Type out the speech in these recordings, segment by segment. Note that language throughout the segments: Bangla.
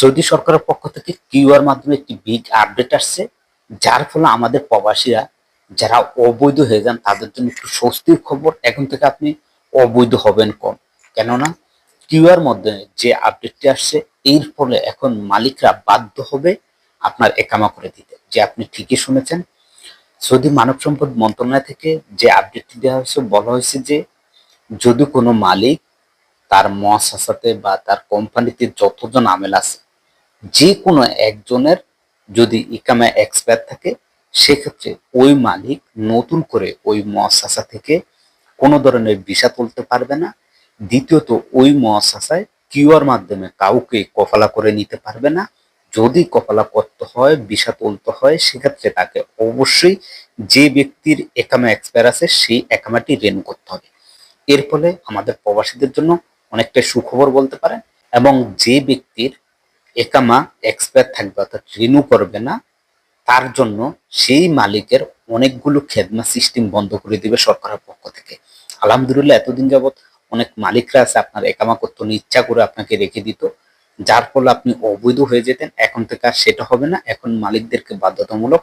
সৌদি সরকারের পক্ষ থেকে কিউআর মাধ্যমে একটি বিগ আপডেট আসছে, যার ফলে আমাদের প্রবাসীরা যারা অবৈধ হয়ে যান, তাদের জন্য একটু স্বস্তির খবর। এখন থেকে আপনি অবৈধ হবেন কম। কেননা কিউআর মাধ্যমে যে আপডেটটি আসছে, এর ফলে এখন মালিকরা বাধ্য হবে আপনার একামা করে দিতে। যে আপনি ঠিকই শুনেছেন, সৌদি মানব সম্পদ মন্ত্রণালয় থেকে যে আপডেটটি দেওয়া হয়েছে, বলা হয়েছে যে যদি কোনো মালিক তার মহাসাসাতে বা তার কোম্পানিতে যতজন আমেল আছে যে কোনো একজনের যদি ইকামা এক্সপায়ার থাকে, সেক্ষেত্রে ওই মালিক নতুন করে ওই মহাসাসা থেকে কোনো ধরনের ভিসা তুলতে পারবে না। দ্বিতীয়ত, ওই মহাসাসায় কিউআর মাধ্যমে কাউকে কফালা করে নিতে পারবে না। যদি কপালা করতে হয়, ভিসা তুলতে হয়, সেক্ষেত্রে তাকে অবশ্যই যে ব্যক্তির একামা এক্সপায়ার আছে, সেই একামাটি রেন করতে হবে। এর ফলে আমাদের প্রবাসীদের জন্য অনেকটা সুখবর বলতে পারেন এবং যে ব্যক্তির একামা এক্সপায়ার থাকবে, অর্থাৎ রিনিউ করবে না, তার জন্য সেই মালিকের অনেকগুলো খেদমা সিস্টেম বন্ধ করে দিবে সরকারের পক্ষ থেকে। আলহামদুলিল্লাহ, এতদিন যাবৎ অনেক মালিকরা আছে, আপনার একামা করতে ইচ্ছা করে আপনাকে রেখে দিত, যার ফলে আপনি অবৈধ হয়ে যেতেন, এখন থেকে আর সেটা হবে না। এখন মালিকদেরকে বাধ্যতামূলক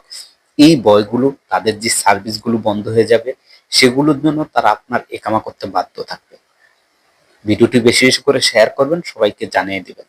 এই বয়গুলো তাদের যে সার্ভিসগুলো বন্ধ হয়ে যাবে, সেগুলোর জন্য তারা আপনার একামা করতে বাধ্য থাকবে। ভিডিওটি বেশি বেশি করে শেয়ার করবেন, সবাইকে জানিয়ে দিবেন।